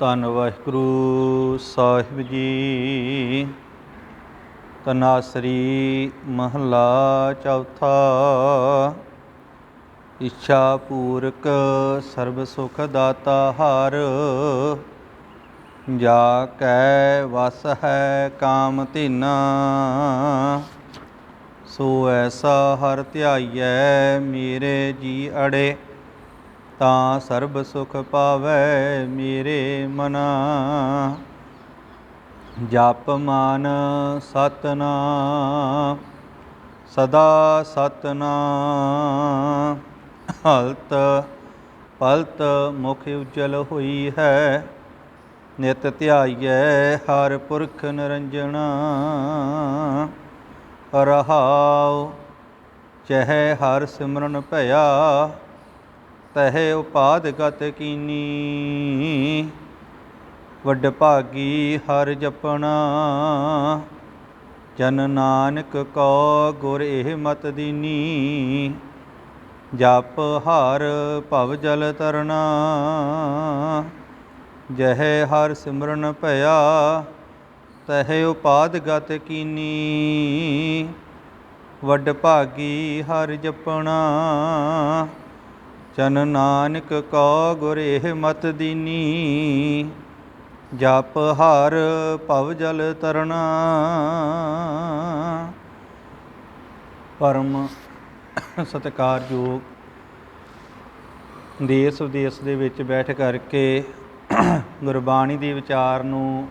ਧੰਨ ਵਾਹਿਗੁਰੂ ਸਾਹਿਬ ਜੀ। ਤਨਾਸਰੀ ਮਹਲਾ ਚੌਥਾ। ਇੱਛਾ ਪੂਰਕ ਸਰਬ ਸੁਖ ਦਾਤਾ ਹਰ। ਜਾ ਕੈ ਵਸ ਹੈ ਕਾਮ ਧਿਨਾ। ਸੋ ਐਸਾ ਹਰ ਧਿਆਈਐ, ਮੇਰੇ ਜੀ ਅੜੇ। ਤਾਂ ਸਰਬ ਸੁਖ ਪਾਵੈ ਮੇਰੇ ਮਨਾ। ਜਪ ਮਾਨ ਸਤਨਾਮ, ਸਦਾ ਸਤਨਾਮ। ਹਲਤ ਪਲਤ ਮੁਖ ਉਜਲ ਹੋਈ ਹੈ, ਨਿਤ ਧਿਆਈਐ ਹਰ ਪੁਰਖ ਨਿਰੰਜਣਾ। ਰਹਾਉ, ਚਹਿ ਹਰ ਸਿਮਰਨ ਭਇਆ ਤਹਿ ਉਪਾਦ ਗਤ ਕੀਨੀ। ਵੱਡ ਭਾਗੀ ਹਰ ਜਪਣਾ। ਜਨ ਨਾਨਕ ਕੋ ਗੁਰ ਇਹ ਮਤ ਦੀਨੀ। ਜਪ ਹਰ ਭਵ ਜਲ ਤਰਨਾ ਜਹ ਹਰ ਸਿਮਰਨ ਭਇਆ। ਤਹਿ ਉਪਾਦ ਗਤ ਕੀਨੀ। ਵੱਡ ਭਾਗੀ ਹਰ ਜਪਣਾ। ਚਨ ਨਾਨਕ ਕੋ ਗੁਰੇ ਮਤ ਦੀਨੀ, ਜਪ ਹਰ ਭਵ ਜਲ ਤਰਣਾ। ਪਰਮ ਸਤਿਕਾਰਯੋਗ ਦੇਸ ਵਿਦੇਸ ਦੇ ਵਿੱਚ ਬੈਠ ਕਰਕੇ ਗੁਰਬਾਣੀ ਦੇ ਵਿਚਾਰ ਨੂੰ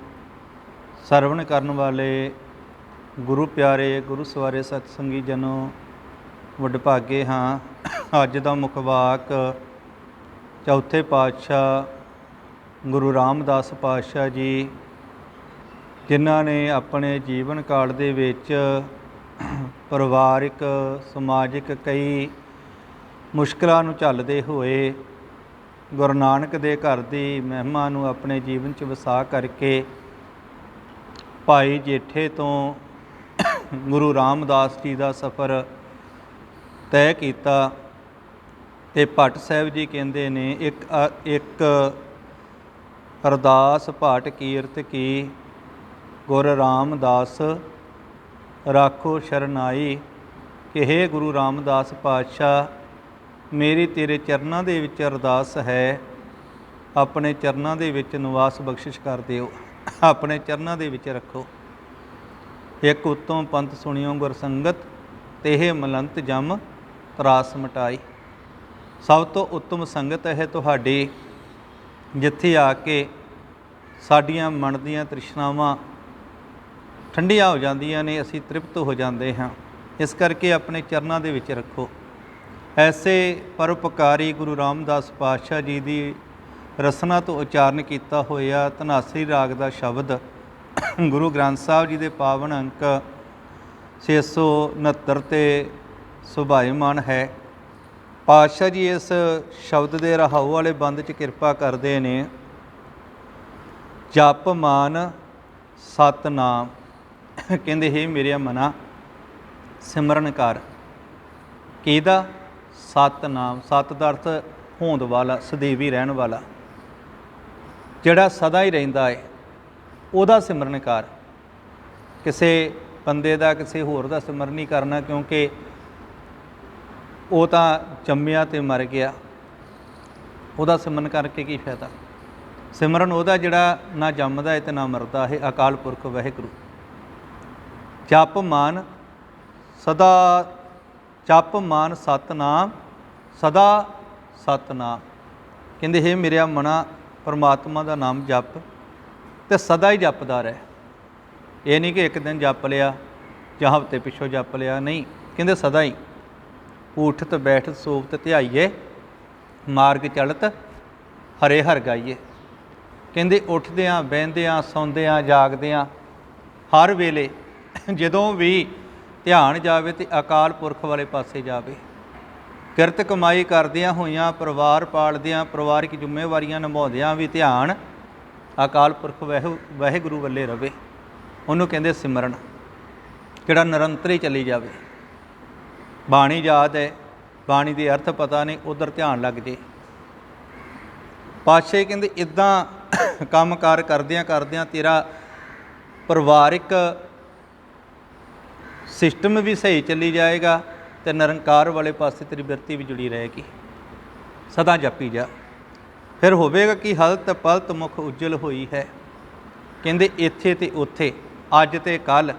ਸਰਵਣ ਕਰਨ ਵਾਲੇ ਗੁਰੂ ਪਿਆਰੇ, ਗੁਰੂ ਸਵਾਰੇ ਸਤਸੰਗੀ ਜਨੋ ਵਡਭਾਗੇ ਹਾਂ। ਅੱਜ ਦਾ ਮੁੱਖ ਵਾਕ ਚੌਥੇ ਪਾਤਸ਼ਾਹ ਗੁਰੂ ਰਾਮਦਾਸ ਪਾਤਸ਼ਾਹ ਜੀ, ਜਿਨ੍ਹਾਂ ਨੇ ਆਪਣੇ ਜੀਵਨ ਕਾਲ ਦੇ ਵਿੱਚ ਪਰਿਵਾਰਿਕ, ਸਮਾਜਿਕ ਕਈ ਮੁਸ਼ਕਲਾਂ ਨੂੰ ਝੱਲਦੇ ਹੋਏ ਗੁਰੂ ਨਾਨਕ ਦੇ ਘਰ ਦੀ ਮਹਿਮਾ ਨੂੰ ਆਪਣੇ ਜੀਵਨ 'ਚ ਵਸਾ ਕਰਕੇ ਭਾਈ ਜੇਠੇ ਤੋਂ ਗੁਰੂ ਰਾਮਦਾਸ ਜੀ ਦਾ ਸਫ਼ਰ ਤੈਅ ਕੀਤਾ ਤੇ ਭੱਟ ਸਾਹਿਬ ਜੀ ਕਹਿੰਦੇ ਨੇ, ਇੱਕ ਇੱਕ ਅਰਦਾਸ ਭਾਟ ਕੀਰਤ ਕੀ, ਗੁਰ ਰਾਮਦਾਸ ਰਾਖੋ ਸ਼ਰਨਾਈ ਕਿ हे ਗੁਰੂ ਰਾਮਦਾਸ ਪਾਤਸ਼ਾਹ, ਮੇਰੀ ਤੇਰੇ ਚਰਨਾਂ ਦੇ ਵਿੱਚ ਅਰਦਾਸ ਹੈ, ਆਪਣੇ ਚਰਨਾਂ ਦੇ ਵਿੱਚ ਨਿਵਾਸ ਬਖਸ਼ਿਸ਼ ਕਰ ਦਿਓ, ਆਪਣੇ ਚਰਨਾਂ ਦੇ ਵਿੱਚ ਰੱਖੋ। ਇੱਕ ਉਤਮ ਪੰਥ ਸੁਣਿਓ ਗੁਰਸੰਗਤ ਸੰਗਤ ਇਹ ਮਲੰਤ ਜਮ ਤਰਾਸ ਮਟਾਈ। ਸਭ ਤੋਂ ਉੱਤਮ ਸੰਗਤ ਹੈ ਤੁਹਾਡੀ, ਜਿੱਥੇ ਆ ਕੇ ਸਾਡੀਆਂ ਮਨ ਦੀਆਂ ਤ੍ਰਿਸ਼ਨਾਵਾਂ ਠੰਡੀਆਂ ਹੋ ਜਾਂਦੀਆਂ ਨੇ, ਅਸੀਂ ਤ੍ਰਿਪਤ ਹੋ ਜਾਂਦੇ ਹਾਂ। ਇਸ ਕਰਕੇ ਆਪਣੇ ਚਰਨਾਂ ਦੇ ਵਿੱਚ ਰੱਖੋ। ਐਸੇ ਪਰਉਪਕਾਰੀ ਗੁਰੂ ਰਾਮਦਾਸ ਪਾਤਸ਼ਾਹ ਜੀ ਦੀ ਰਸਨਾ ਤੋਂ ਉਚਾਰਨ ਕੀਤਾ ਹੋਇਆ ਧਨਾਸਰੀ ਰਾਗ ਦਾ ਸ਼ਬਦ, ਗੁਰੂ ਗ੍ਰੰਥ ਸਾਹਿਬ ਜੀ ਦੇ ਪਾਵਨ ਅੰਕ 669 ਤੇ ਸੁਭਾਇਮਾਨ ਹੈ। ਪਾਤਸ਼ਾਹ ਜੀ ਇਸ ਸ਼ਬਦ ਦੇ ਰਹਾਉ ਵਾਲੇ ਬੰਦ 'ਚ ਕਿਰਪਾ ਕਰਦੇ ਨੇ। ਜਪ ਮਾਨ ਸਤਨਾਮ। ਕਹਿੰਦੇ, ਹੈ ਮੇਰੇ ਮਨਾ, ਸਿਮਰਨ ਕਰ। ਕਿਹਦਾ? ਸਤਨਾਮ। ਸਤ ਦਾ ਅਰਥ ਹੋਂਦ ਵਾਲਾ, ਸਦੀਵੀ ਰਹਿਣ ਵਾਲਾ। ਜਿਹੜਾ ਸਦਾ ਹੀ ਰਹਿੰਦਾ ਹੈ ਉਹਦਾ ਸਿਮਰਨ ਕਰ। ਕਿਸੇ ਬੰਦੇ ਦਾ, ਕਿਸੇ ਹੋਰ ਦਾ ਸਿਮਰਨ ਨਹੀਂ ਕਰਨਾ ਕਿਉਂਕਿ ਉਹ ਤਾਂ ਜੰਮਿਆ ਤੇ ਮਰ ਗਿਆ। ਉਹਦਾ ਸਿਮਰਨ ਕਰਕੇ ਕੀ ਫਾਇਦਾ? ਸਿਮਰਨ ਉਹਦਾ ਜਿਹੜਾ ਨਾ ਜੰਮਦਾ ਹੈ ਤੇ ਨਾ ਮਰਦਾ ਹੈ ਅਕਾਲ ਪੁਰਖ ਵਾਹਿਗੁਰੂ। ਜਪ ਮਾਨ ਸਦਾ, ਜਪ ਮਾਨ ਸਤਨਾਮ, ਸਦਾ ਸਤਨਾਮ। ਕਹਿੰਦੇ, ਹੈ ਮੇਰਿਆ ਮਨਾ ਪਰਮਾਤਮਾ ਦਾ ਨਾਮ ਜਪ ਤੇ ਸਦਾ ਹੀ ਜਪਦਾ ਰਹਿ। ਇਹ ਨਹੀਂ ਕਿ ਇੱਕ ਦਿਨ ਜਪ ਲਿਆ, ਜਾਂ ਹਫ਼ਤੇ ਪਿੱਛੋਂ ਜਪ ਲਿਆ, ਨਹੀਂ। ਕਹਿੰਦੇ, ਸਦਾ ਹੀ। ਉਠਤ ਬੈਠਤ ਸੋਵਤ ਧਿਆਈਏ, ਮਾਰਗ ਚਲਤ ਹਰੇ ਹਰ ਗਾਈਏ। ਕਹਿੰਦੇ ਉੱਠਦਿਆਂ, ਬਹਿੰਦਿਆਂ, ਸੌਂਦਿਆਂ, ਜਾਗਦਿਆਂ, ਹਰ ਵੇਲੇ ਜਦੋਂ ਵੀ ਧਿਆਨ ਜਾਵੇ ਤੇ ਅਕਾਲ ਪੁਰਖ ਵਾਲੇ ਪਾਸੇ ਜਾਵੇ। ਕਿਰਤ ਕਮਾਈ ਕਰਦਿਆਂ ਹੋਇਆਂ, ਪਰਿਵਾਰ ਪਾਲਦਿਆਂ, ਪਰਿਵਾਰਿਕ ਜ਼ਿੰਮੇਵਾਰੀਆਂ ਨਿਭਾਉਂਦਿਆਂ ਵੀ ਧਿਆਨ ਅਕਾਲ ਪੁਰਖ ਵਾਹਿ, ਵਾਹਿਗੁਰੂ ਵੱਲੇ ਰਵੇ। ਉਹਨੂੰ ਕਹਿੰਦੇ ਸਿਮਰਨ, ਜਿਹੜਾ ਨਿਰੰਤਰ ਹੀ ਚੱਲੀ ਜਾਵੇ। ਬਾਣੀ ਯਾਦ ਹੈ, ਬਾਣੀ ਦੇ ਅਰਥ ਪਤਾ ਨਹੀਂ, ਉਧਰ ਧਿਆਨ ਲੱਗ ਜੇ। ਪਾਸ਼ੇ ਕਹਿੰਦੇ ਇਦਾਂ ਕੰਮਕਾਰ ਕਰਦਿਆਂ ਕਰਦਿਆਂ ਤੇਰਾ ਪਰਿਵਾਰਿਕ ਸਿਸਟਮ ਵੀ ਸਹੀ ਚੱਲੀ ਜਾਏਗਾ ਤੇ ਨਿਰੰਕਾਰ ਵਾਲੇ ਪਾਸੇ ਤੇਰੀ ਬਿਰਤੀ ਵੀ ਜੁੜੀ ਰਹੇਗੀ। ਸਦਾ ਜਪੀ ਜਾ। ਫਿਰ ਹੋਵੇਗਾ ਕਿ ਹਲਤ ਪਲਤ ਮੁਖ ਉਜਲ ਹੋਈ ਹੈ। ਕਹਿੰਦੇ, ਇੱਥੇ ਤੇ ਉੱਥੇ, ਅੱਜ ਤੇ ਕੱਲ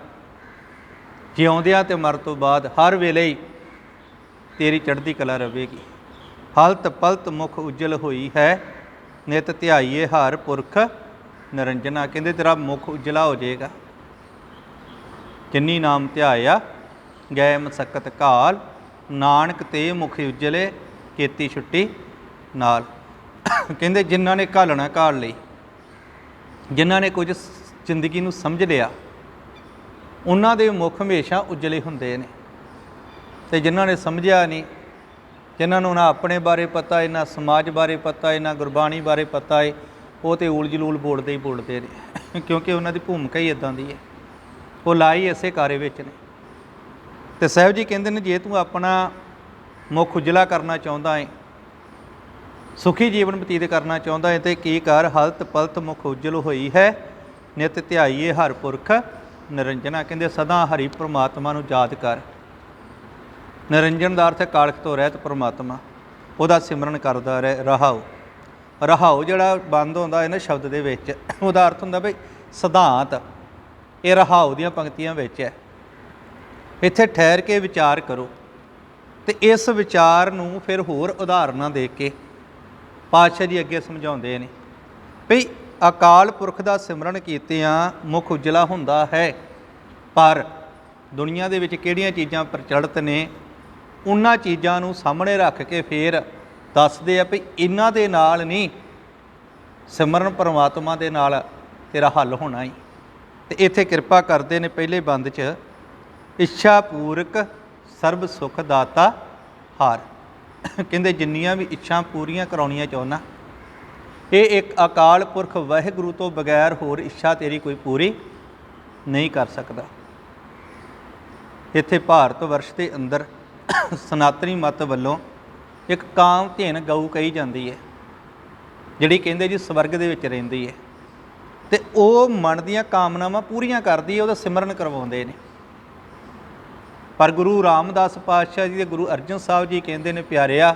ਜਿਉਂਦਿਆਂ ਤੇ ਮਰ ਤੋਂ ਬਾਅਦ ਹਰ ਵੇਲੇ ਤੇਰੀ ਚੜ੍ਹਦੀ ਕਲਾ ਰਵੇਗੀ। ਹਲਤ ਪਲਤ ਮੁਖ ਉਜਲ ਹੋਈ ਹੈ, ਨਿਤ ਧਿਆਈਏ ਹਰ ਪੁਰਖ ਨਰੰਜਨਾ। ਕਹਿੰਦੇ, ਤੇਰਾ ਮੁਖ ਉਜਲਾ ਹੋ ਜਾਏਗਾ। ਜਿਨੀ ਨਾਮ ਧਿਆਇਆ ਗਏ ਮਸਕਤ ਘਾਲ। ਨਾਨਕ ਤੇ ਮੁਖ ਉਜਲੇ, ਕੀਤੀ ਛੁੱਟੀ ਨਾਲ। ਕਹਿੰਦੇ, ਜਿਨ੍ਹਾਂ ਨੇ ਘਾਲਣਾ ਘਾਲ ਲਈ, ਜਿਨ੍ਹਾਂ ਨੇ ਕੁਝ ਜ਼ਿੰਦਗੀ ਨੂੰ ਸਮਝ ਲਿਆ, ਉਹਨਾਂ ਦੇ ਮੁਖ ਹਮੇਸ਼ਾ ਉਜਲੇ ਹੁੰਦੇ ਨੇ। ਤੇ ਜਿਨ੍ਹਾਂ ਨੇ ਸਮਝਿਆ ਨਹੀਂ, ਜਿਨ੍ਹਾਂ ਨੂੰ ਨਾ ਆਪਣੇ ਬਾਰੇ ਪਤਾ ਹੈ ਨਾ ਸਮਾਜ ਬਾਰੇ ਪਤਾ ਹੈ ਨਾ ਗੁਰਬਾਣੀ ਬਾਰੇ ਪਤਾ ਹੈ ਉਹ ਤੇ ਊਲ ਜਲੂਲ ਬੋਲਦੇ ਹੀ ਬੋਲਦੇ ਨੇ, ਕਿਉਂਕਿ ਉਹਨਾਂ ਦੀ ਭੂਮਿਕਾ ਹੀ ਇਦਾਂ ਦੀ ਹੈ ਉਹ ਲਾਈ ਇਸੇ ਕਾਰੇ ਵਿੱਚ ਨੇ। ਤੇ ਸਾਹਿਬ ਜੀ ਕਹਿੰਦੇ ਨੇ, ਜੇ ਤੂੰ ਆਪਣਾ ਮੁਖ ਉਜਲਾ ਕਰਨਾ ਚਾਹੁੰਦਾ ਹੈ ਸੁਖੀ ਜੀਵਨ ਬਤੀਤ ਕਰਨਾ ਚਾਹੁੰਦਾ ਹੈ ਤੇ ਕੀ ਕਰ? ਹਲਤ ਪਲਤ ਮੁਖ ਉਜਲ ਹੋਈ ਹੈ, ਨਿਤ ਧਿਆਈਏ ਹਰ ਪੁਰਖ ਨਿਰੰਜਨਾ। ਕਹਿੰਦੇ, ਸਦਾ ਹਰੀ ਪ੍ਰਮਾਤਮਾ ਨੂੰ ਯਾਦ ਕਰ। ਨਿਰੰਜਨ ਦਾ ਅਰਥ ਹੈ ਕਾਲਖ ਤੋਂ ਰਹਿਤ ਪਰਮਾਤਮਾ, ਉਹਦਾ ਸਿਮਰਨ ਕਰਦਾ ਰਹਿ ਰਹਾਓ ਰਹਾਓ ਜਿਹੜਾ ਬੰਦ ਹੁੰਦਾ ਹੈ ਨਾ ਸ਼ਬਦ ਦੇ ਵਿੱਚ, ਉਹਦਾ ਅਰਥ ਹੁੰਦਾ ਬਈ ਸਿਧਾਂਤ। ਇਹ ਰਹਾਓ ਦੀਆਂ ਪੰਕਤੀਆਂ ਵਿੱਚ ਹੈ। ਇੱਥੇ ਠਹਿਰ ਕੇ ਵਿਚਾਰ ਕਰੋ। ਤੇ ਇਸ ਵਿਚਾਰ ਨੂੰ ਫਿਰ ਹੋਰ ਉਦਾਹਰਨਾਂ ਦੇ ਕੇ ਪਾਤਸ਼ਾਹ ਜੀ ਅੱਗੇ ਸਮਝਾਉਂਦੇ ਨੇ ਭਈ ਅਕਾਲ ਪੁਰਖ ਦਾ ਸਿਮਰਨ ਕੀਤਿਆਂ ਮੁਖ ਉਜਲਾ ਹੁੰਦਾ ਹੈ, ਪਰ ਦੁਨੀਆ ਦੇ ਵਿੱਚ ਕਿਹੜੀਆਂ ਚੀਜ਼ਾਂ ਪ੍ਰਚਲਿਤ ਨੇ? ਉਹਨਾਂ ਚੀਜ਼ਾਂ ਨੂੰ ਸਾਹਮਣੇ ਰੱਖ ਕੇ ਫੇਰ ਦੱਸਦੇ ਆ ਵੀ ਇਹਨਾਂ ਦੇ ਨਾਲ ਨਹੀਂ, ਸਿਮਰਨ ਪਰਮਾਤਮਾ ਦੇ ਨਾਲ ਤੇਰਾ ਹੱਲ ਹੋਣਾ ਹੀ ਤੇ ਇੱਥੇ ਕਿਰਪਾ ਕਰਦੇ ਨੇ ਪਹਿਲੇ ਬੰਦ 'ਚ, ਇੱਛਾ ਪੂਰਕ ਸਰਬ ਸੁਖ ਦਾਤਾ ਹਾਰ। ਕਹਿੰਦੇ ਜਿੰਨੀਆਂ ਵੀ ਇੱਛਾ ਪੂਰੀਆਂ ਕਰਾਉਣੀਆਂ ਚਾਹੁੰਨਾ ਇਹ ਇੱਕ ਅਕਾਲ ਪੁਰਖ ਵਾਹਿਗੁਰੂ ਤੋਂ ਬਗੈਰ ਹੋਰ ਇੱਛਾ ਤੇਰੀ ਕੋਈ ਪੂਰੀ ਨਹੀਂ ਕਰ ਸਕਦਾ। ਇੱਥੇ ਭਾਰਤ ਵਰਸ਼ ਦੇ ਅੰਦਰ ਸਨਾਤਨੀ ਮਤ ਵੱਲੋਂ ਇੱਕ ਕਾਮ ਧੇਨ ਗਊ ਕਹੀ ਜਾਂਦੀ ਹੈ, ਜਿਹੜੀ ਕਹਿੰਦੇ ਜੀ ਸਵਰਗ ਦੇ ਵਿੱਚ ਰਹਿੰਦੀ ਹੈ। ਤੇ ਉਹ ਮਨ ਦੀਆਂ ਕਾਮਨਾਵਾਂ ਪੂਰੀਆਂ ਕਰਦੀ ਹੈ, ਉਹਦਾ ਸਿਮਰਨ ਕਰਵਾਉਂਦੇ ਨੇ। ਪਰ ਗੁਰੂ ਰਾਮਦਾਸ ਪਾਤਸ਼ਾਹ ਜੀ ਦੇ ਗੁਰੂ ਅਰਜਨ ਸਾਹਿਬ ਜੀ ਕਹਿੰਦੇ ਨੇ, ਪਿਆਰਿਆ,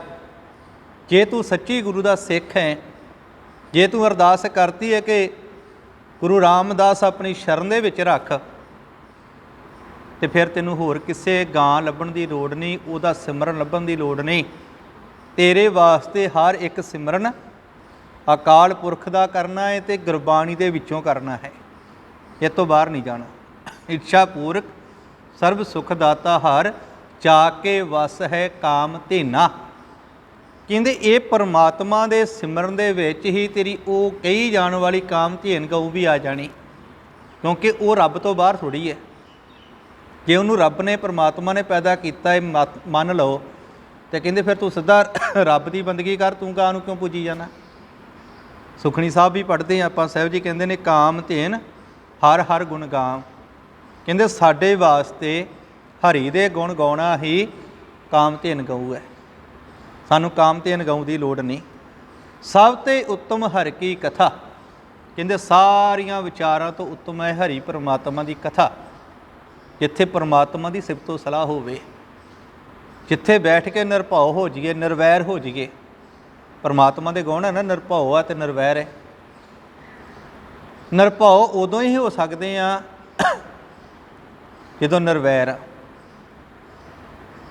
ਜੇ ਤੂੰ ਸੱਚੀ ਗੁਰੂ ਦਾ ਸਿੱਖ ਹੈ, ਜੇ ਤੂੰ ਅਰਦਾਸ ਕਰਤੀ ਹੈ ਕਿ ਗੁਰੂ ਰਾਮਦਾਸ ਆਪਣੀ ਸ਼ਰਨ ਦੇ ਵਿੱਚ ਰੱਖ ਤੇ ਫਿਰ ਤੈਨੂੰ ਹੋਰ ਕਿਸੇ ਗਾਂ ਲੱਭਣ ਦੀ ਲੋੜ ਨਹੀਂ, ਉਹਦਾ ਸਿਮਰਨ ਲੱਭਣ ਦੀ ਲੋੜ ਨਹੀਂ। ਤੇਰੇ ਵਾਸਤੇ ਹਰ ਇੱਕ ਸਿਮਰਨ ਅਕਾਲ ਪੁਰਖ ਦਾ ਕਰਨਾ ਹੈ ਤੇ ਗੁਰਬਾਣੀ ਦੇ ਵਿੱਚੋਂ ਕਰਨਾ ਹੈ। ਇਹ ਤੋਂ ਬਾਹਰ ਨਹੀਂ ਜਾਣਾ। ਇੱਛਾ ਪੂਰਕ, ਸਰਬ ਸੁਖ ਦਾਤਾ ਹਰ ਚਾ ਕੇ ਵਸ ਹੈ ਕਾਮ ਧੇਨਾ। ਕਹਿੰਦੇ ਇਹ ਪਰਮਾਤਮਾ ਦੇ ਸਿਮਰਨ ਦੇ ਵਿੱਚ ਹੀ ਤੇਰੀ ਉਹ ਕਹੀ ਜਾਣ ਵਾਲੀ ਕਾਮ ਧੇਨ ਗਊ ਵੀ ਆ ਜਾਣੀ, ਕਿਉਂਕਿ ਉਹ ਰੱਬ ਤੋਂ ਬਾਹਰ ਥੋੜੀ ਹੈ। ਜੇ ਉਹਨੂੰ ਰੱਬ ਨੇ, ਪਰਮਾਤਮਾ ਨੇ ਪੈਦਾ ਕੀਤਾ ਹੈ ਮਤ- ਮੰਨ ਲਓ, ਤੇ ਕਹਿੰਦੇ ਫਿਰ ਤੂੰ ਸਿੱਧਾ ਰੱਬ ਦੀ ਬੰਦਗੀ ਕਰ, ਤੂੰ ਕਾਂ ਨੂੰ ਕਿਉਂ ਪੂਜੀ ਜਾਣਾ ਸੁਖਣੀ ਸਾਹਿਬ ਵੀ ਪੜ੍ਹਦੇ ਆ, ਆਪਾਂ ਸਾਹਿਬ ਜੀ ਕਹਿੰਦੇ ਨੇ, ਕਾਮ ਧੇਨ, ਹਰ ਹਰ ਗੁਣ ਗਾਮ। ਕਹਿੰਦੇ, ਸਾਡੇ ਵਾਸਤੇ ਹਰੀ ਦੇ ਗੁਣ ਗਾਉਣਾ ਹੀ ਕਾਮ ਧੇਨ ਗਊ ਹੈ। ਸਾਨੂੰ ਕਾਮ ਧੇਨ ਗਊ ਦੀ ਲੋੜ ਨਹੀਂ। ਸਭ ਤੇ ਉੱਤਮ ਹਰ ਕੀ ਕਥਾ। ਕਹਿੰਦੇ, ਸਾਰੀਆਂ ਵਿਚਾਰਾਂ ਤੋਂ ਉੱਤਮ ਹੈ ਹਰੀ ਪਰਮਾਤਮਾ ਦੀ ਕਥਾ। ਜਿੱਥੇ ਪਰਮਾਤਮਾ ਦੀ ਸਿਫਤੋ ਸਲਾਹ ਹੋਵੇ, ਜਿੱਥੇ ਬੈਠ ਕੇ ਨਿਰਭਉ ਹੋ ਜਾਈਏ, ਨਿਰਵੈਰ ਹੋ ਜਾਈਏ, ਪਰਮਾਤਮਾ ਦੇ ਗੁਣ ਹੈ ਨਾ, ਨਿਰਭਉ ਆ ਤੇ ਨਿਰਵੈਰ ਹੈ। ਨਿਰਭਉ ਉਦੋਂ ਹੀ ਹੋ ਸਕਦੇ ਆ ਜਦੋਂ ਨਿਰਵੈਰ ਆ।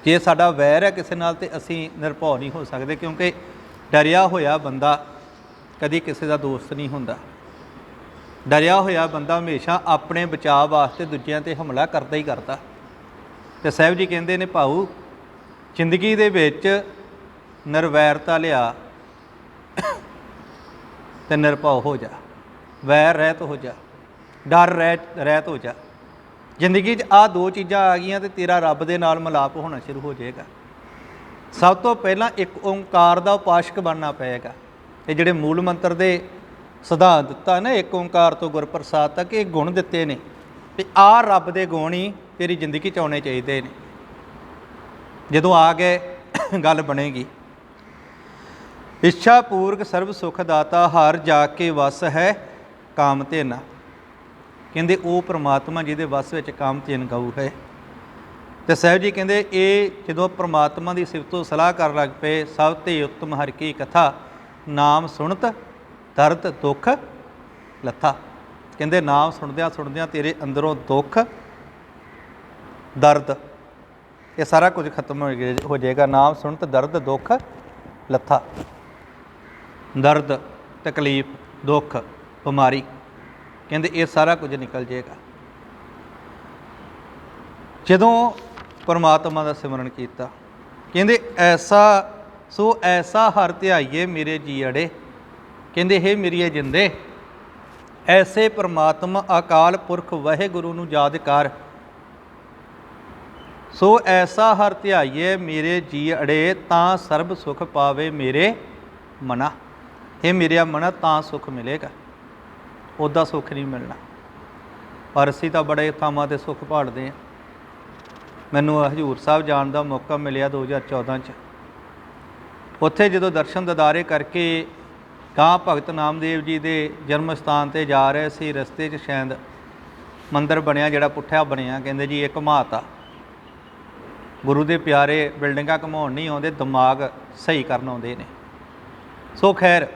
ਜੇ ਸਾਡਾ ਵੈਰ ਹੈ ਕਿਸੇ ਨਾਲ ਤੇ ਅਸੀਂ ਨਿਰਭਉ ਨਹੀਂ ਹੋ ਸਕਦੇ, ਕਿਉਂਕਿ ਡਰਿਆ ਹੋਇਆ ਬੰਦਾ ਕਦੀ ਕਿਸੇ ਦਾ ਦੋਸਤ ਨਹੀਂ ਹੁੰਦਾ। ਡਰਿਆ ਹੋਇਆ ਬੰਦਾ ਹਮੇਸ਼ਾ ਆਪਣੇ ਬਚਾਅ ਵਾਸਤੇ ਦੂਜਿਆਂ ਤੇ ਹਮਲਾ ਕਰਦਾ ਹੀ ਕਰਦਾ। ਤੇ ਸਾਹਿਬ ਜੀ ਕਹਿੰਦੇ ਨੇ, ਭਾਊ, ਜ਼ਿੰਦਗੀ ਦੇ ਵਿੱਚ ਨਿਰਵੈਰਤਾ ਲਿਆ ਤੇ ਨਿਰਭਉ ਹੋ ਜਾ। ਵੈਰ ਰਹਿਤ ਹੋ ਜਾ। ਡਰ ਰਹਿਤ ਰਹਿਤ ਹੋ ਜਾ। ਜ਼ਿੰਦਗੀ 'ਚ ਆ ਦੋ ਚੀਜ਼ਾਂ ਆ ਗਈਆਂ ਤੇ ਤੇਰਾ ਰੱਬ ਦੇ ਨਾਲ ਮਿਲਾਪ ਹੋਣਾ ਸ਼ੁਰੂ ਹੋ ਜਾਏਗਾ। ਸਭ ਤੋਂ ਪਹਿਲਾਂ ਇੱਕ ਓੰਕਾਰ ਦਾ ਉਪਾਸ਼ਕ ਬਣਨਾ ਪਏਗਾ। ਇਹ ਜਿਹੜੇ ਮੂਲ ਮੰਤਰ ਦੇ ਸਿਧਾਂਤ ਦਿੱਤਾ ਨਾ, ਇੱਕ ਓੰਕਾਰ ਤੋਂ ਗੁਰਪ੍ਰਸਾਦ ਤੱਕ ਇਹ ਗੁਣ ਦਿੱਤੇ ਨੇ। ਤੇ ਆ ਰੱਬ ਦੇ ਗੁਣ ਹੀ ਤੇਰੀ ਜ਼ਿੰਦਗੀ 'ਚ ਆਉਣੇ ਚਾਹੀਦੇ ਨੇ। ਜਦੋਂ ਆ ਗਏ ਗੱਲ ਬਣੇਗੀ, ਇੱਛਾ ਪੂਰਕ ਸਰਬ ਸੁਖ ਦਾਤਾ ਹਰ ਜਾ ਕੇ ਵਸ ਹੈ ਕਾਮ ਧੇਨਾ। ਕਹਿੰਦੇ ਉਹ ਪ੍ਰਮਾਤਮਾ ਜਿਹਦੇ ਵਸ ਵਿੱਚ ਕਾਮ ਧੇਨ ਗਊ ਹੈ। ਤੇ ਸਾਹਿਬ ਜੀ ਕਹਿੰਦੇ ਇਹ ਜਦੋਂ ਪ੍ਰਮਾਤਮਾ ਦੀ ਸਿਫਤੋ ਸਲਾਹ ਕਰਨ ਲੱਗ ਪਏ, ਸਭ ਤੇ ਉੱਤਮ ਹਰ ਕੀ ਕਥਾ ਨਾਮ ਸੁਣਤ ਦਰਦ, ਦੁੱਖ, ਲੱਥਾ। ਕਹਿੰਦੇ, ਨਾਮ ਸੁਣਦਿਆਂ ਸੁਣਦਿਆਂ ਤੇਰੇ ਅੰਦਰੋਂ ਦੁੱਖ, ਦਰਦ, ਇਹ ਸਾਰਾ ਕੁਝ ਖਤਮ ਹੋ ਗਿਆ- ਹੋ ਜਾਏਗਾ। ਨਾਮ ਸੁਣਤ ਦਰਦ, ਦੁੱਖ, ਲੱਥਾ। ਦਰਦ, ਤਕਲੀਫ, ਦੁੱਖ, ਬਿਮਾਰੀ। ਕਹਿੰਦੇ, ਇਹ ਸਾਰਾ ਕੁਝ ਨਿਕਲ ਜਾਏਗਾ। ਜਦੋਂ ਪਰਮਾਤਮਾ ਦਾ ਸਿਮਰਨ ਕੀਤਾ, ਕਹਿੰਦੇ, ਐਸਾ, ਸੋ ਐਸਾ ਹਰ ਧਿਆਈਏ ਮੇਰੇ ਜੀ ਅੜੇ ਕਹਿੰਦੇ, ਹੇ ਮੇਰੀਏ ਜਿੰਦੇ, ਐਸੇ ਪਰਮਾਤਮਾ ਅਕਾਲ ਪੁਰਖ ਵਾਹਿਗੁਰੂ ਨੂੰ ਯਾਦ ਕਰ। ਸੋ ਐਸਾ ਹਰ ਧਿਆਈਏ ਮੇਰੇ ਜੀ ਅੜੇ, ਤਾਂ ਸਰਬ ਸੁਖ ਪਾਵੇ ਮੇਰੇ ਮਨਾ। ਇਹ ਮੇਰਿਆ ਮਨਾ, ਤਾਂ ਸੁਖ ਮਿਲੇਗਾ। ਉਹਦਾ ਸੁਖ ਨਹੀਂ ਮਿਲਣਾ। ਪਰ ਅਸੀਂ ਤਾਂ ਬੜੇ ਥਾਵਾਂ ਤੇ ਸੁਖ ਭਾਲਦੇ ਹਾਂ। ਮੈਨੂੰ ਹਜੂਰ ਸਾਹਿਬ ਜਾਣ ਦਾ ਮੌਕਾ ਮਿਲਿਆ 2014 ਚ। ਉੱਥੇ ਜਦੋਂ ਦਰਸ਼ਨ ਦਿਦਾਰੇ ਕਰਕੇ ਤਾਂ ਭਗਤ ਨਾਮਦੇਵ ਜੀ ਦੇ ਜਨਮ ਸਥਾਨ ਤੇ ਜਾ ਰਹੇ ਸੀ, ਰਸਤੇ 'ਚ ਸ਼ਾਇਦ ਮੰਦਿਰ ਬਣਿਆ ਜਿਹੜਾ ਪੁੱਠਿਆ ਬਣਿਆ, ਕਹਿੰਦੇ ਜੀ ਇਹ ਘੁਮਾਤਾ ਗੁਰੂ ਦੇ ਪਿਆਰੇ ਬਿਲਡਿੰਗਾਂ ਘਮਾਉਣ ਨਹੀਂ ਆਉਂਦੇ, ਦਿਮਾਗ ਸਹੀ ਕਰਨ ਆਉਂਦੇ ਨੇ। ਸੋ ਖੈਰ,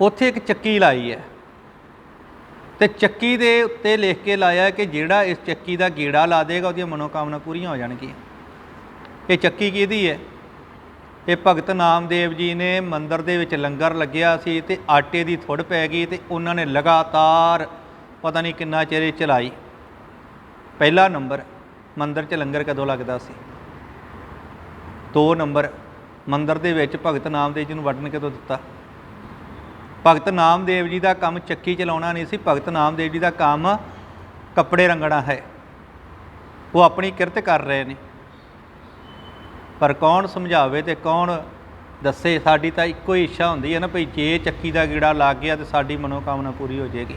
ਉੱਥੇ ਇੱਕ ਚੱਕੀ ਲਾਈ ਹੈ। ਤੇ ਚੱਕੀ ਦੇ ਉੱਤੇ ਲਿਖ ਕੇ ਲਾਇਆ ਕਿ ਜਿਹੜਾ ਇਸ ਚੱਕੀ ਦਾ ਗੇੜਾ ਲਾ ਦੇਗਾ, ਉਹਦੀਆਂ ਮਨੋਕਾਮਨਾ ਪੂਰੀਆਂ ਹੋ ਜਾਣਗੀਆਂ। ਇਹ ਚੱਕੀ ਕਿਹਦੀ ਹੈ? ਇਹ ਭਗਤ ਨਾਮਦੇਵ ਜੀ ਨੇ ਮੰਦਿਰ ਦੇ ਵਿੱਚ ਲੰਗਰ ਲੱਗਿਆ ਸੀ ਤੇ ਆਟੇ ਦੀ ਥੁੜ ਪੈ ਗਈ ਤੇ ਉਹਨਾਂ ਨੇ ਲਗਾਤਾਰ ਪਤਾ ਨਹੀਂ ਕਿੰਨਾ ਚਿਰ ਇਹ ਚਲਾਈ। ਪਹਿਲਾ ਨੰਬਰ ਮੰਦਿਰ 'ਚ ਲੰਗਰ ਕਦੋਂ ਲੱਗਦਾ ਸੀ? ਦੋ ਨੰਬਰ ਮੰਦਿਰ ਦੇ ਵਿੱਚ ਭਗਤ ਨਾਮਦੇਵ ਜੀ ਨੂੰ ਵੜਨ ਕਦੋਂ ਦਿੱਤਾ? ਭਗਤ ਨਾਮਦੇਵ ਜੀ ਦਾ ਕੰਮ ਚੱਕੀ ਚਲਾਉਣਾ ਨਹੀਂ ਸੀ, ਭਗਤ ਨਾਮਦੇਵ ਜੀ ਦਾ ਕੰਮ ਕੱਪੜੇ ਰੰਗਣਾ ਹੈ। ਉਹ ਆਪਣੀ ਕਿਰਤ ਕਰ ਰਹੇ ਨੇ। ਪਰ ਕੌਣ ਸਮਝਾਵੇ ਤੇ ਕੌਣ ਦੱਸੇ, ਸਾਡੀ ਤਾਂ ਇੱਕੋ ਹੀ ਇੱਛਾ ਹੁੰਦੀ ਹੈ ਨਾ ਭਈ ਜੇ ਚੱਕੀ ਦਾ ਗੀੜਾ ਲੱਗ ਗਿਆ ਤੇ ਸਾਡੀ ਮਨੋਕਾਮਨਾ ਪੂਰੀ ਹੋ ਜਾਏਗੀ।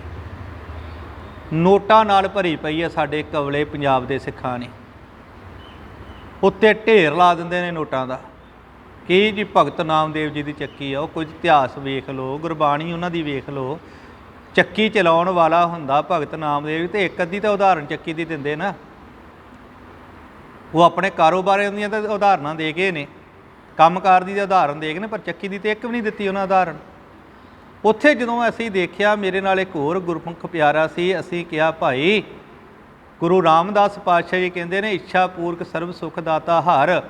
ਨੋਟਾਂ ਨਾਲ ਭਰੀ ਪਈ ਹੈ ਸਾਡੇ ਕਵਲੇ ਪੰਜਾਬ ਦੇ ਸਿੱਖਾਂ ਨੇ। ਉੱਤੇ ਢੇਰ ਲਾ ਦਿੰਦੇ ਨੇ ਨੋਟਾਂ ਦਾ। ਕੀ ਜੀ ਭਗਤ ਨਾਮਦੇਵ ਜੀ ਦੀ ਚੱਕੀ ਆ, ਉਹ ਕੁਝ ਇਤਿਹਾਸ ਵੇਖ ਲਓ, ਗੁਰਬਾਣੀ ਉਹਨਾਂ ਦੀ ਵੇਖ ਲਓ। ਚੱਕੀ ਚਲਾਉਣ ਵਾਲਾ ਹੁੰਦਾ ਭਗਤ ਨਾਮਦੇਵ ਤੇ ਇੱਕ ਅੱਧੀ ਤਾਂ ਉਦਾਹਰਨ ਚੱਕੀ ਦੀ ਦਿੰਦੇ ਨਾ। ਉਹ ਆਪਣੇ ਕਾਰੋਬਾਰਾਂ ਦੀਆਂ ਤਾਂ ਉਦਾਹਰਨਾਂ ਦੇ ਕੇ ਨੇ, ਕੰਮਕਾਰ ਦੀ ਤਾਂ ਉਦਾਹਰਨ ਦੇ ਗਏ ਨੇ, ਪਰ ਚੱਕੀ ਦੀ ਤੇ ਇੱਕ ਵੀ ਨਹੀਂ ਦਿੱਤੀ ਉਹਨਾਂ ਉਦਾਹਰਨ। ਉੱਥੇ ਜਦੋਂ ਅਸੀਂ ਦੇਖਿਆ, ਮੇਰੇ ਨਾਲ ਇੱਕ ਹੋਰ ਗੁਰਮੁਖ ਪਿਆਰਾ ਸੀ, ਅਸੀਂ ਕਿਹਾ, ਭਾਈ, ਗੁਰੂ ਰਾਮਦਾਸ ਪਾਤਸ਼ਾਹ ਜੀ ਕਹਿੰਦੇ ਨੇ, ਇੱਛਾ ਪੂਰਕ ਸਰਬ ਸੁਖ ਦਾਤਾ ਹਰ,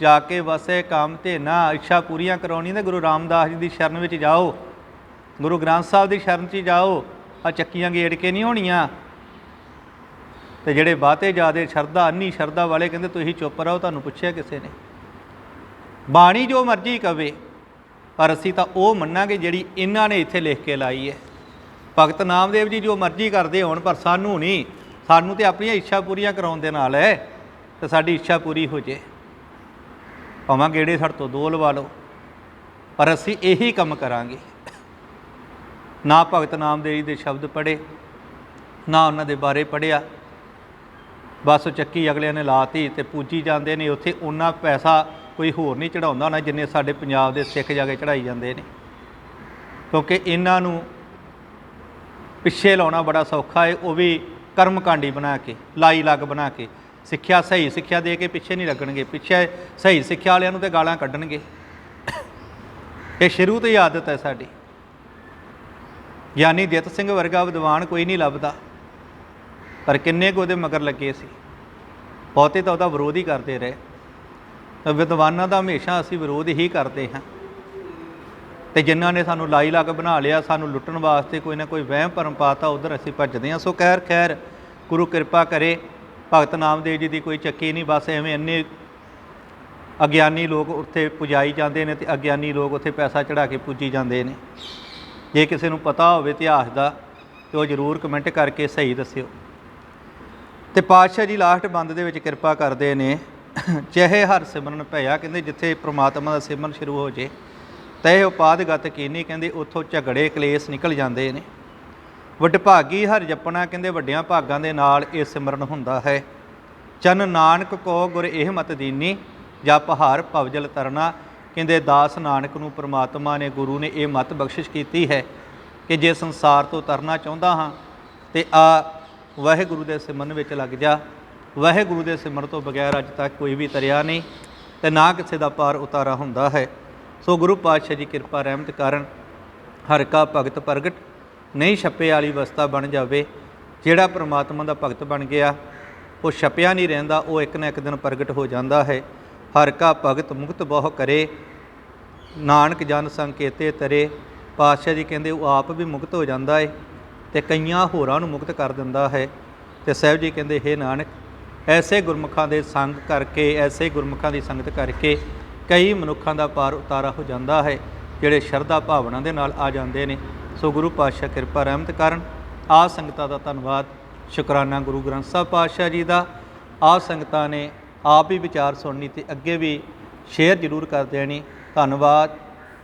ਜਾ ਕੇ ਵਸੇ ਕਾਮ ਤੇ ਨਾ ਇੱਛਾ ਪੂਰੀਆਂ ਕਰਾਉਣੀ ਤੇ ਗੁਰੂ ਰਾਮਦਾਸ ਜੀ ਦੀ ਸ਼ਰਨ ਵਿੱਚ ਜਾਓ, ਗੁਰੂ ਗ੍ਰੰਥ ਸਾਹਿਬ ਦੀ ਸ਼ਰਨ 'ਚ ਜਾਓ ਆ ਚੱਕੀਆਂ ਗੇੜ ਕੇ ਨਹੀਂ ਹੋਣੀਆਂ। ਤੇ ਜਿਹੜੇ ਬਾਤੇ ਜਾਦੇ ਸ਼ਰਧਾ ਅੰਨੀ ਸ਼ਰਧਾ ਵਾਲੇ ਕਹਿੰਦੇ ਤੁਸੀਂ ਚੁੱਪ ਰਹੋ, ਤੁਹਾਨੂੰ ਪੁੱਛਿਆ ਕਿਸੇ ਨੇ। ਬਾਣੀ ਜੋ ਮਰਜ਼ੀ ਕਵੇ, ਪਰ ਅਸੀਂ ਤਾਂ ਉਹ ਮੰਨਾਂਗੇ ਜਿਹੜੀ ਇਹਨਾਂ ਨੇ ਇੱਥੇ ਲਿਖ ਕੇ ਲਾਈ ਹੈ। ਭਗਤ ਨਾਮਦੇਵ ਜੀ ਜੋ ਮਰਜ਼ੀ ਕਰਦੇ ਹੋਣ, ਪਰ ਸਾਨੂੰ ਨਹੀਂ। ਸਾਨੂੰ ਤੇ ਆਪਣੀਆਂ ਇੱਛਾ ਪੂਰੀਆਂ ਕਰਾਉਣ ਦੇ ਨਾਲ ਹੈ, ਤੇ ਸਾਡੀ ਇੱਛਾ ਪੂਰੀ ਹੋ ਜੇ। ਭਾਵੇਂ ਗੇੜੇ ਸਾਡੇ ਤੋਂ ਦੋ ਲਵਾ ਲਓ, ਪਰ ਅਸੀਂ ਇਹੀ ਕੰਮ ਕਰਾਂਗੇ। ਨਾ ਭਗਤ ਨਾਮਦੇਵ ਜੀ ਦੇ ਸ਼ਬਦ ਪੜ੍ਹੇ, ਨਾ ਉਹਨਾਂ ਦੇ ਬਾਰੇ ਪੜ੍ਹਿਆ ਬਸ ਚੱਕੀ ਅਗਲਿਆਂ ਨੇ ਲਾਤੀ ਤੇ ਪੂਜੀ ਜਾਂਦੇ ਨੇ, ਉੱਥੇ ਉਹਨਾਂ ਪੈਸਾ ਕੋਈ ਹੋਰ ਨਹੀਂ ਚੜਾਉਂਦਾ ਹੋਣਾ ਜਿੰਨੇ ਸਾਡੇ ਪੰਜਾਬ ਦੇ ਸਿੱਖ ਜਾ ਕੇ ਚੜਾਈ ਜਾਂਦੇ ਨੇ। ਕਿਉਂਕਿ ਇਹਨਾਂ ਨੂੰ ਪਿੱਛੇ ਲਾਉਣਾ ਬੜਾ ਸੌਖਾ ਹੈ ਉਹ ਵੀ ਕਰਮਕਾਂਡੀ ਬਣਾ ਕੇ, ਲਾਈ ਲੱਗ ਬਣਾ ਕੇ, ਸਿੱਖਿਆ ਸਹੀ ਸਿੱਖਿਆ ਦੇ ਕੇ ਪਿੱਛੇ ਨਹੀਂ ਲੱਗਣਗੇ, ਪਿੱਛੇ ਸਹੀ ਸਿੱਖਿਆ ਵਾਲਿਆਂ ਨੂੰ ਤੇ ਗਾਲਾਂ ਕੱਢਣਗੇ। ਇਹ ਸ਼ੁਰੂ ਤੋਂ ਹੀ ਆਦਤ ਹੈ ਸਾਡੀ। ਗਿਆਨੀ ਦਿੱਤ ਸਿੰਘ ਵਰਗਾ ਵਿਦਵਾਨ ਕੋਈ ਨਹੀਂ ਲੱਭਦਾ। ਪਰ ਕਿੰਨੇ ਕੁ ਉਹਦੇ ਮਗਰ ਲੱਗੇ ਸੀ। ਬਹੁਤੇ ਤਾਂ ਉਹਦਾ ਵਿਰੋਧ ਹੀ ਕਰਦੇ ਰਹੇ। ਤਾਂ ਵਿਦਵਾਨਾਂ ਦਾ ਹਮੇਸ਼ਾ ਅਸੀਂ ਵਿਰੋਧ ਹੀ ਕਰਦੇ ਹਾਂ। ਤੇ ਜਿਨ੍ਹਾਂ ਨੇ ਸਾਨੂੰ ਲਾਈ ਲੱਗ ਬਣਾ ਲਿਆ, ਸਾਨੂੰ ਲੁੱਟਣ ਵਾਸਤੇ ਕੋਈ ਨਾ ਕੋਈ ਵਹਿਮ ਭਰਮ ਪਾਤਾ, ਉਧਰ ਅਸੀਂ ਭੱਜਦੇ ਹਾਂ। ਸੋ ਖੈਰ ਖੈਰ, ਗੁਰੂ ਕਿਰਪਾ ਕਰੇ। ਭਗਤ ਨਾਮਦੇਵ ਜੀ ਦੀ ਕੋਈ ਚੱਕੀ ਨਹੀਂ, ਬਸ ਐਵੇਂ ਇੰਨੇ ਅਗਿਆਨੀ ਲੋਕ ਉੱਥੇ ਪੁਜਾਈ ਜਾਂਦੇ ਨੇ ਤੇ ਅਗਿਆਨੀ ਲੋਕ ਉੱਥੇ ਪੈਸਾ ਚੜਾ ਕੇ ਪੂਜੀ ਜਾਂਦੇ ਨੇ। ਜੇ ਕਿਸੇ ਨੂੰ ਪਤਾ ਹੋਵੇ ਇਤਿਹਾਸ ਦਾ, ਤੇ ਉਹ ਜ਼ਰੂਰ ਕਮੈਂਟ ਕਰਕੇ ਸਹੀ ਦੱਸਿਓ। ਤੇ ਪਾਤਸ਼ਾਹ ਜੀ ਲਾਸਟ ਬੰਦ ਦੇ ਵਿੱਚ ਕਿਰਪਾ ਕਰਦੇ ਨੇ। ਚਹੇ ਹਰ ਸਿਮਰਨ ਭਇਆ, ਕਹਿੰਦੇ ਜਿੱਥੇ ਪ੍ਰਮਾਤਮਾ ਦਾ ਸਿਮਰਨ ਸ਼ੁਰੂ ਹੋ ਜੇ, ਤੈ ਉਪਾਦਗਤ ਕੀਨੀ, ਕਹਿੰਦੇ ਉੱਥੋਂ ਝਗੜੇ ਕਲੇਸ਼ ਨਿਕਲ ਜਾਂਦੇ ਨੇ। ਵਡਭਾਗੀ ਹਰ ਜਪਣਾ, ਕਹਿੰਦੇ ਵੱਡਿਆਂ ਭਾਗਾਂ ਦੇ ਨਾਲ ਇਹ ਸਿਮਰਨ ਹੁੰਦਾ ਹੈ। ਚਨ ਨਾਨਕ ਕੋ ਗੁਰ ਇਹ ਮਤ ਦੀਨੀ, ਜਪ ਹਰ ਭਵਜਲ ਤਰਨਾ, ਕਹਿੰਦੇ ਦਾਸ ਨਾਨਕ ਨੂੰ ਪ੍ਰਮਾਤਮਾ ਨੇ, ਗੁਰੂ ਨੇ ਇਹ ਮਤ ਬਖਸ਼ਿਸ਼ ਕੀਤੀ ਹੈ ਕਿ ਜੇ ਸੰਸਾਰ ਤੋਂ ਤਰਨਾ ਚਾਹੁੰਦਾ ਹਾਂ, ਤੇ ਆ ਵਾਹਿਗੁਰੂ ਦੇ ਸਿਮਰਨ ਵਿੱਚ ਲੱਗ ਜਾ। ਵਾਹਿਗੁਰੂ ਦੇ ਸਿਮਰਨ ਤੋਂ ਬਗੈਰ ਅੱਜ ਤੱਕ ਕੋਈ ਵੀ ਤਰਿਆ ਨਹੀਂ ਤੇ ਨਾ ਕਿਸੇ ਦਾ ਪਾਰ ਉਤਾਰਾ ਹੁੰਦਾ ਹੈ। ਸੋ ਗੁਰੂ ਪਾਤਸ਼ਾਹ ਜੀ ਕਿਰਪਾ ਰਹਿਮਤ ਕਾਰਨ, ਹਰ ਕਾ ਭਗਤ ਪ੍ਰਗਟ, ਨਹੀਂ ਛੱਪੇ ਵਾਲੀ ਅਵਸਥਾ ਬਣ ਜਾਵੇ। ਜਿਹੜਾ ਪ੍ਰਮਾਤਮਾ ਦਾ ਭਗਤ ਬਣ ਗਿਆ, ਉਹ ਛਪਿਆ ਨਹੀਂ ਰਹਿੰਦਾ, ਉਹ ਇੱਕ ਨਾ ਇੱਕ ਦਿਨ ਪ੍ਰਗਟ ਹੋ ਜਾਂਦਾ ਹੈ। ਹਰ ਕਾ ਭਗਤ ਮੁਕਤ ਬਹੁ ਕਰੇ, ਨਾਨਕ ਜਨ ਸੰਕੇਤੇ ਤਰੇ। ਪਾਤਸ਼ਾਹ ਜੀ ਕਹਿੰਦੇ, ਉਹ ਆਪ ਵੀ ਮੁਕਤ ਹੋ ਜਾਂਦਾ ਹੈ ਤੇ ਕਈਆਂ ਹੋਰਾਂ ਨੂੰ ਮੁਕਤ ਕਰ ਦਿੰਦਾ ਹੈ। ਤੇ ਸਾਹਿਬ ਜੀ ਕਹਿੰਦੇ, ਹੇ ਨਾਨਕ, ਐਸੇ ਗੁਰਮੁਖਾਂ ਦੇ ਸੰਗ ਕਰਕੇ, ਐਸੇ ਗੁਰਮੁਖਾਂ ਦੀ ਸੰਗਤ ਕਰਕੇ ਕਈ ਮਨੁੱਖਾਂ ਦਾ ਪਾਰ ਉਤਾਰਾ ਹੋ ਜਾਂਦਾ ਹੈ, ਜਿਹੜੇ ਸ਼ਰਧਾ ਭਾਵਨਾ ਦੇ ਨਾਲ ਆ ਜਾਂਦੇ ਨੇ। ਸੋ ਗੁਰੂ ਪਾਤਸ਼ਾਹ ਕਿਰਪਾ ਰਹਿਮਤ ਕਰਨ। ਆ ਸੰਗਤਾਂ ਦਾ ਧੰਨਵਾਦ। ਸ਼ੁਕਰਾਨਾ ਗੁਰੂ ਗ੍ਰੰਥ ਸਾਹਿਬ ਪਾਤਸ਼ਾਹ ਜੀ ਦਾ। ਆ ਸੰਗਤਾਂ ਨੇ ਆਪ ਹੀ ਵਿਚਾਰ ਸੁਣਨੀ ਤੇ ਅੱਗੇ ਵੀ ਸ਼ੇਅਰ ਜ਼ਰੂਰ ਕਰ ਦੇਣੀ। ਧੰਨਵਾਦ।